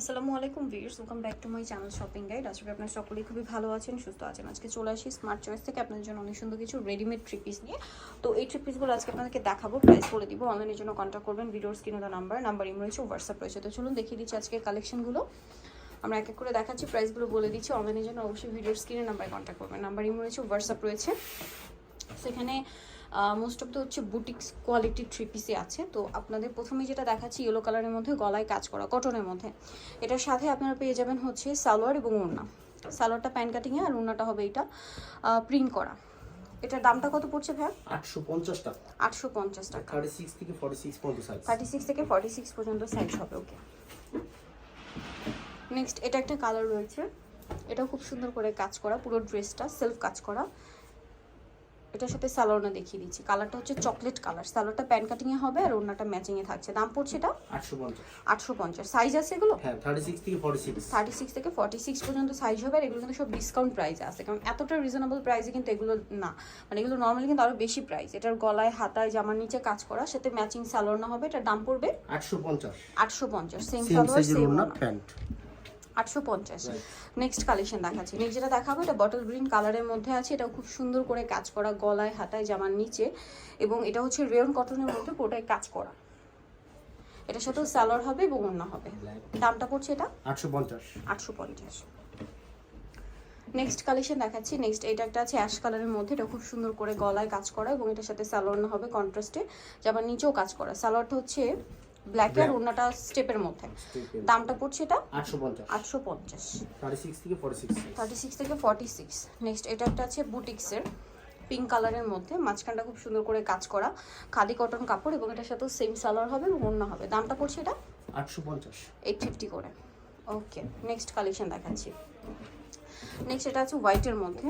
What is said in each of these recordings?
আসসালামু আলাইকুম viewers welcome back to my channel shopping guide করি আপনারা সকলেই খুবই ভালো আছেন, সুস্থ আছেন। আজকে চলে আসি স্মার্ট চয়েস থেকে আপনাদের জন্য অনেক সুন্দর কিছু রেডিমেড থ্রি পিস নিয়ে। তো এই থ্রি পিসগুলো আজকে আপনাদেরকে দেখাবো প্রাইস বলে দিব। অনলাইনের জন্য কন্ট্যাক্ট করবেন ভিডিওর স্ক্রিনে দেওয়া নাম্বার নাম্বার ইমো রয়েছে হোয়াটসঅ্যাপ রয়েছে। তো চলুন দেখিয়ে দিচ্ছি আজকে কালেকশনগুলো আমরা এক এক করে দেখাচ্ছি প্রাইসগুলো বলে দিচ্ছি। অনলাইনের জন্য অবশ্যই ভিডিওর স্ক্রিনে নাম্বারে কন্ট্যাক্ট করবেন। নাম্বার ইমো রয়েছে হোয়াটসঅ্যাপ রয়েছে। সেখানে মোস্ট অফ দ্য হচ্ছে বুটিক্স কোয়ালিটির থ্রি পিসই আছে। তো আপনাদের প্রথমে যেটা দেখাচ্ছি ইয়েলো কালারের মধ্যে গলায় কাজ করা কটনের মধ্যে। এটার সাথে আপনারা পেয়ে যাবেন হচ্ছে সালোয়ার এবং ওড়না। সালোয়ারটা প্যান কাটিংয়ে আর ওড়নাটা হবে এটা প্রিন্ট করা। এটার দামটা কত পড়ছে আটশো পঞ্চাশ টাকা। আটশো পঞ্চাশ টাকা। থার্টি সিক্স থেকে ফর্টি সিক্স পর্যন্ত সাইজ থার্টি সিক্স থেকে ফর্টি সিক্স পর্যন্ত সাইজ হবে ওকে নেক্সট এটা একটা কালার রয়েছে। এটা খুব সুন্দর করে কাজ করা পুরো ড্রেসটা সেলফ কাজ করা। এটার সাথে সালোয়ারটা দেখিয়ে দিচ্ছি। কালারটা হচ্ছে চকলেট কালার। সালোয়ারটা প্যান কাটিংয়ে হবে আর ওড়নাটা ম্যাচিংয়ে থাকছে। দাম পড়ছে এটা? আটশো পঞ্চাশ। আটশো পঞ্চাশ। সাইজ আছে এগুলো? হ্যাঁ থার্টি সিক্স থেকে ফর্টি সিক্স থার্টি সিক্স থেকে ফর্টি সিক্স পর্যন্ত সাইজ হবে আর এগুলো কিন্তু সব ডিসকাউন্ট প্রাইসে আছে। কারণ এতটা রিজনেবল প্রাইসে কিন্তু এগুলো না। মানে এগুলো নর্মালি কিন্তু আরও বেশি প্রাইস এটার গলায় হাতায় জামার নিচে কাজ করা সাথে ম্যাচিং সালোয়ার না হবে। এটার দাম পড়বে? আটশো পঞ্চাশ। আটশো পঞ্চাশ। Same salwar same pant. আটশো পঞ্চাশ। নেক্সট কালেকশন দেখাচ্ছি। নেক্সট যেটা দেখাবো এটা বটল গ্রিন কালারের মধ্যে আছে। এটা খুব সুন্দর করে কাজ করা গলায় হাতায় জামার নিচে। এবং এটা হচ্ছে রেয়ন কটনের মধ্যে পুরোটাই কাজ করা। এটার সাথেও সালোয়ার হবে এবং অন্য হবে। দামটা পড়ছে এটা? আটশো পঞ্চাশ। আটশো পঞ্চাশ। নেক্সট কালেকশন দেখাচ্ছি। নেক্সট এটা একটা আছে অ্যাশ কালারের মধ্যে। এটা খুব সুন্দর করে গলায় কাজ করা এবং এটার সাথে সালোয়ার না হবে কন্ট্রাস্টে যাবার নিচেও কাজ করা। সালোয়ারটা হচ্ছে ব্ল্যাক আর. ওড়নাটা স্টেপের মধ্যে। দামটা পড়ছে এটা? আটশো পঞ্চাশ। আটশো পঞ্চাশ। থার্টি সিক্স থেকে ফর্টি সিক্স থার্টি সিক্স থেকে ফর্টি সিক্স নেক্সট এটা একটা আছে বুটিক্সের পিঙ্ক কালারের মধ্যে। মাঝখানটা খুব সুন্দর করে কাজ করা। খাদি কটন কাপড় এবং এটার সাথেও সেম সালোয়ার হবে এবং অন্য হবে। দামটা পড়ছে এটা? আটশো পঞ্চাশ। এইট ফিফটি করে। ওকে নেক্সট কালেকশন দেখাচ্ছি। নেক্সট এটা আছে হোয়াইটের মধ্যে।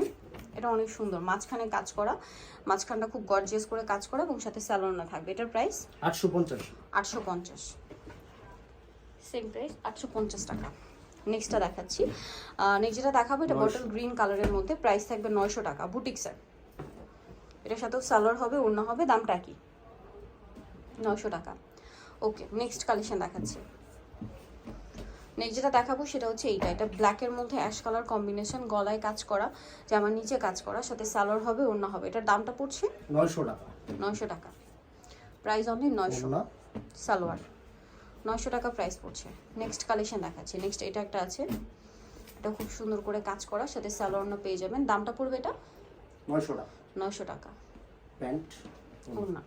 এটা অনেক সুন্দর। মাঝখানে কাজ করা মাঝখানটা খুব গর্জিয়াস করে কাজ করা এবং সাথে স্যালোন থাকবে। এটার প্রাইস আটশো পঞ্চাশ। আটশো পঞ্চাশ। সেম প্রাইস আটশো পঞ্চাশ টাকা। নেক্সটটা দেখাচ্ছি। নেক্সট যেটা দেখাবো এটা বটল গ্রিন কালারের মধ্যে প্রাইস থাকবে নয়শো টাকা বুটিক স্যার এটার সাথেও সালোয়ার হবে অন্য হবে দামটা কি নয়শো টাকা। ওকে নেক্সট কালেকশন দেখাচ্ছি। নেক্সট যেটা দেখাবো সেটা হচ্ছে এইটা। এটা ব্ল্যাকের মধ্যে অ্যাশ কালার কম্বিনেশন গলায় কাজ করা জামার নিচে কাজ করা সাথে সালোয়ার হবে অন্য হবে। এটার দামটা পড়ছে নয়শো টাকা। নয়শো টাকা। প্রাইস অনলি নয়শো। সালোয়ার। নয়শো টাকা প্রাইস পড়ছে। নেক্সট কালেকশন দেখাচ্ছি। নেক্সট এটা একটা আছে। এটা খুব সুন্দর করে কাজ করা সাথে সালোয়ারটা পেয়ে যাবেন। দামটা পড়বে এটা? নয়শো টাকা। নয়শো টাকা। প্যান্ট। ওড়না।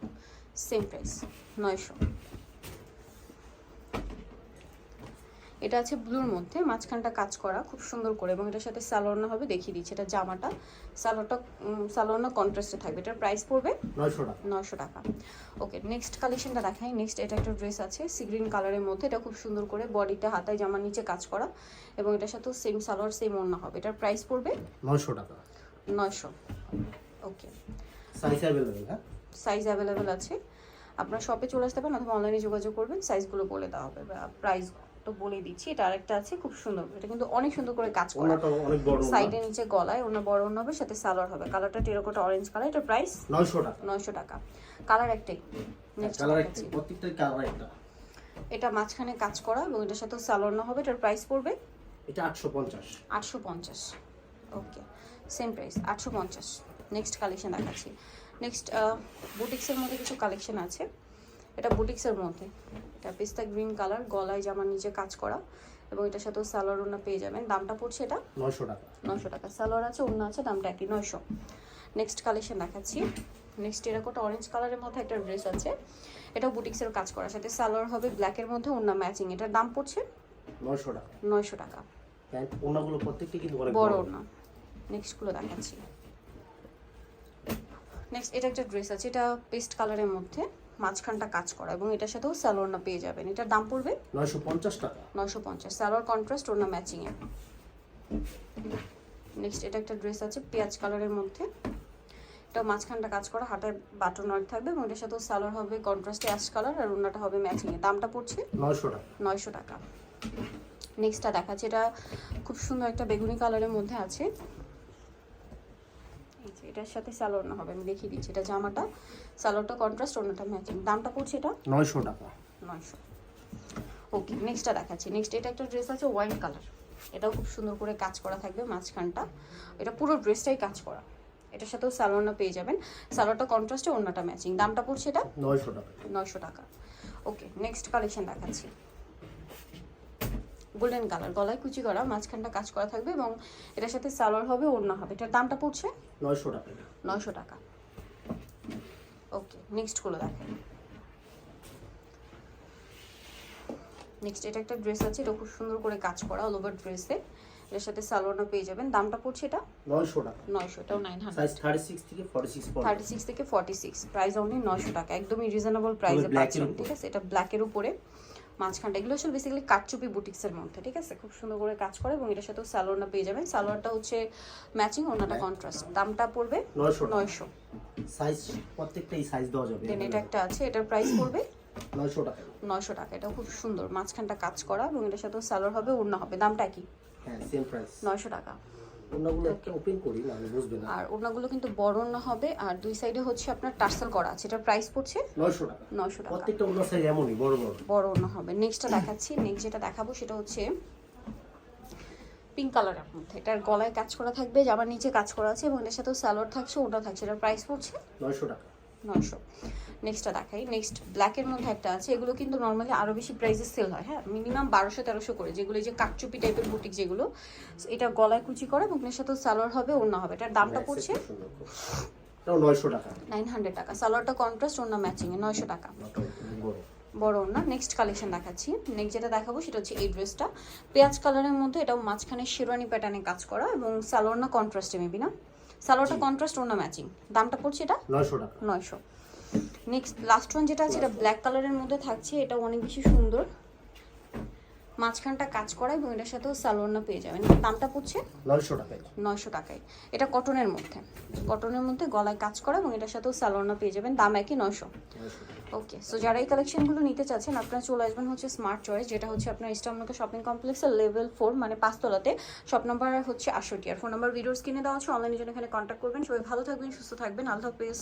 সেম প্রাইস নয়শো। এটা আছে ব্লুর মধ্যে মাঝখানটা কাজ করা খুব সুন্দর করে এবং এটার সাথে সালোয়ারনা হবে দেখিয়ে দিচ্ছি এটা জামাটা। সালোয়ারটা সালোয়ারনা কন্ট্রাস্টে থাকবে এটার প্রাইস পড়বে নয়শো টাকা। নয়শো টাকা। ওকে নেক্সট কালেকশনটা দেখাই। নেক্সট এটা একটা ড্রেস আছে সি গ্রিন কালারের মধ্যে এটা খুব সুন্দর করে বডিটা হাতায় জামার নিচে কাজ করা এবং এটার সাথেও সেম সালোয়ার সেম ওড়না হবে। এটার প্রাইস পড়বে নয়শো টাকা। নয়শো। ওকে সাইজ অ্যাভেলেবেল হ্যাঁ? সাইজ অ্যাভেলেবেল আছে। আপনার শপে চলে আসতে পারেন অথবা অনলাইনে যোগাযোগ করবেন সাইজগুলো বলে দেওয়া হবে প্রাইস তো বলেই দিচ্ছি এটা আরেকটা আছে খুব সুন্দর এটা কিন্তু অনেক সুন্দর করে কাজ করা। সাইডে নিচে গলায় ওনা বড় ওড়না হবে সাথে সালোয়ার হবে। কালারটা টেরাকোটা অরেঞ্জ কালার এটা প্রাইস নয়শো টাকা। নয়শো টাকা। কালার একটাই। নেক্সট কালার একটা প্রত্যেকটাই কালার একটা। এটা মাঝখানে কাজ করা এবং এটার সাথে সালোয়ার না হবে এটার প্রাইস পড়বে? এটা আটশো পঞ্চাশ। আটশো পঞ্চাশ। ওকে সেম প্রাইস আটশো পঞ্চাশ। নেক্সট কালেকশন দেখাচ্ছি। নেক্সট বুটিক্সের মধ্যে কিছু কালেকশন আছে। এটা বুটিক্সের মধ্যে। এটা পিস্তা গ্রিন কালার গলায় জামার নিচে কাজ করা এবং এটার সাথেও সালোয়ার ওনা পেয়ে যাবেন। দামটা পড়ছে এটা? নয়শো টাকা। নশো টাকা। সালোয়ার আছে অন্য আছে দামটা একই নয়শো। নেক্সট কালেকশন দেখাচ্ছি। নেক্সট এরকম অরেঞ্জ কালারের মধ্যে একটা ড্রেস আছে। এটাও বুটিক্সের কাজ করা। সাথে সালোয়ার হবে ব্ল্যাকের মধ্যে অন্য ম্যাচিং এটার দাম পড়ছে? নয়শো টাকা। নয়শো টাকা। প্যান্ট ওড়নাগুলো প্রত্যেকটা কিন্তু বড় বড়। না নেক্সটগুলো দেখাচ্ছি। নেক্সট এটা একটা ড্রেস আছে। এটা পেস্ট কালারের মধ্যে। মাঝখানটা কাজ করা এবং এটার সাথেও সালোয়ার না পেয়ে যাবেন। এটার দাম পড়বে নয়শো পঞ্চাশ টাকা। নয়শো পঞ্চাশ। সালোয়ার কন্ট্রাস্ট ওর না ম্যাচিং এর নেক্সট এটা একটা ড্রেস আছে পেঁয়াজ কালারের মধ্যে। এটা মাঝখানটা কাজ করা হাতের বাটন ওয়ার্ক থাকবে এবং এটার সাথেও সালোয়ার হবে কন্ট্রাস্টে অ্যাশ কালার আর ওনাটা হবে ম্যাচিং এর দামটা পড়ছে নয়শো টাকা। নয়শো টাকা। নেক্সটটা দেখাচ্ছি এটা খুব সুন্দর একটা বেগুনি কালারের মধ্যে আছে। যে এটার সাথে সালোয়ার না হবে আমি দেখিয়ে দিচ্ছি। এটা জামাটা সালোয়ারটা কন্ট্রাস্ট অন্যটা ম্যাচিং দামটা পড়ছে এটা? নয়শো টাকা। নয়শো। ওকে নেক্সটটা দেখাচ্ছি। নেক্সট এটা একটা ড্রেস আছে ওয়াইন কালার এটাও খুব সুন্দর করে কাজ করা থাকবে মাঝখানটা। এটা পুরো ড্রেসটাই কাজ করা। এটার সাথেও সালোয়ারটা পেয়ে যাবেন। সালোয়ারটা কন্ট্রাস্টে অন্যটা ম্যাচিং দামটা পড়ছে এটা? নয়শো টাকা। নয়শো টাকা। ওকে নেক্সট কালেকশন দেখাচ্ছি। গোল্ডেন কালার গলায় কুচি করা মাঝখানটা কাজ করা থাকবে এবং এটার সাথে সালোয়ার হবে ওড়না হবে। এটার দামটা পড়ছে? নয়শো টাকা। নয়শো টাকা। ওকে নেক্সটগুলো দেখেন। নেক্সট এটা একটা ড্রেস আছে এটা খুব সুন্দর করে কাজ করা অল ওভার ড্রেসে এটার সাথে সালোয়ারটা পেয়ে যাবেন। দামটা পড়ছে এটা? নয়শো টাকা। নয়শো এটাও nine hundred size thirty six থেকে ফর্টি সিক্স থার্টি সিক্স থেকে ফর্টি সিক্স প্রাইস অনলি নয়শো টাকা একদমই রিজনেবল প্রাইসে পাচ্ছেন ঠিক আছে? এটা ব্ল্যাক এর উপরে। মাঝখানটা এগুলো আসলে বেসিক্যালি কাটচুপি বুটিক্সের মধ্যে ঠিক আছে? খুব সুন্দর করে কাজ করে এবং এটার সাথেও সালোয়ারটা পেয়ে যাবেন। সালোয়ারটা হচ্ছে ম্যাচিং ওনাটা কন্ট্রাস্ট দামটা পড়বে নয়শো সাইজ প্রত্যেকটাই সাইজ দেওয়া যাবে। দেন এটা একটা আছে এটার প্রাইস পড়বে নয়শো টাকা। নয়শো টাকা। এটা খুব সুন্দর। মাঝখানটা কাজ করা এবং এটার সাথেও সালোয়ার হবে ওড়না হবে। দামটা কি? হ্যাঁ সেম প্রাইস নয়শো টাকা। অন্যগুলো একটা ওপেন করি না বুঝবে না। আর ওনাগুলো কিন্তু বড় না হবে আর দুই সাইডে হচ্ছে আপনার টার্সেল করা আছে। এটার প্রাইস পড়ছে নয়শো টাকা। নয়শো টাকা। প্রত্যেকটা অন্য সাইজ এমনই বড় বড়। বড় ওড়না হবে। নেক্সটটা দেখাচ্ছি। নেক্সট যেটা দেখাবো সেটা হচ্ছে পিঙ্ক কালারের মধ্যে। এটার গলায় কাজ করা থাকবে জামার নিচে কাজ করা আছে এবং এটার সাথেও সালোয়ার থাকছে ওটা থাকছে। এটার প্রাইস পড়ছে নয়শো টাকা। নয়শো। নেক্সটটা দেখাই। নেক্সট ব্ল্যাকের মধ্যে একটা আছে। এগুলো কিন্তু নর্মালি আরও বেশি প্রাইসে সেল হয়। হ্যাঁ মিনিমাম বারোশো তেরোশো করে। যেগুলো এই যে কাকচুপি টাইপের বুটিক যেগুলো এটা গলায় কুচি করে এবং সাথে সালোয়ার হবে ওড়না হবে। এটার দামটা পড়ছে নয়শো টাকা। নাইন হান্ড্রেড টাকা। সালোয়ারটা কন্ট্রাস্ট ওড়না ম্যাচিংয়ে নয়শো টাকা। বড়। না নেক্সট কালেকশন দেখাচ্ছি। নেক্সট যেটা দেখাবো সেটা হচ্ছে এই ড্রেসটা পেঁয়াজ কালারের মধ্যে এটাও মাঝখানে শেরওয়ানি প্যাটার্নে কাজ করা এবং সালোয়ার না কন্ট্রাস্টে মেবি না? সালোয়ারটা কন্ট্রাস্ট ওনা ম্যাচিং দামটা পড়ছে এটা? নয়শো টাকা। নয়শো। নেক্সট লাস্ট ওয়ান যেটা আছে এটা ব্ল্যাক কালারের মধ্যে থাকছে এটা অনেক বেশি সুন্দর। মাঝখানটা কাজ করা এবং এটার সাথেও সালোয়ার না পেয়ে যাবেন। দামটা পড়ছে নয়শো টাকায়। নয়শো টাকায়। এটা কটনের মধ্যে। কটনের মধ্যে গলায় কাজ করা এবং এটার সাথেও সালোয়ার না পেয়ে যাবেন। দাম একই নয়শো। ওকে সো যারা এই কালেকশনগুলো নিতে চাচ্ছেন আপনারা চলে আসবেন হচ্ছে স্মার্ট চয়েস যেটা হচ্ছে আপনার ইস্টামলকা শপিং কমপ্লেক্সের লেভেল ফোর মানে পাঁচতলাতে। শপ নাম্বার হচ্ছে আটষট্টি। আর ফোন নাম্বার ভিডিওস কিনে দেওয়া হচ্ছে অনলাইনে জন্য এখানে কন্ট্যাক্ট করবেন। সবাই ভালো থাকবেন সুস্থ থাকবেন। আল্লাহ হাফেজ।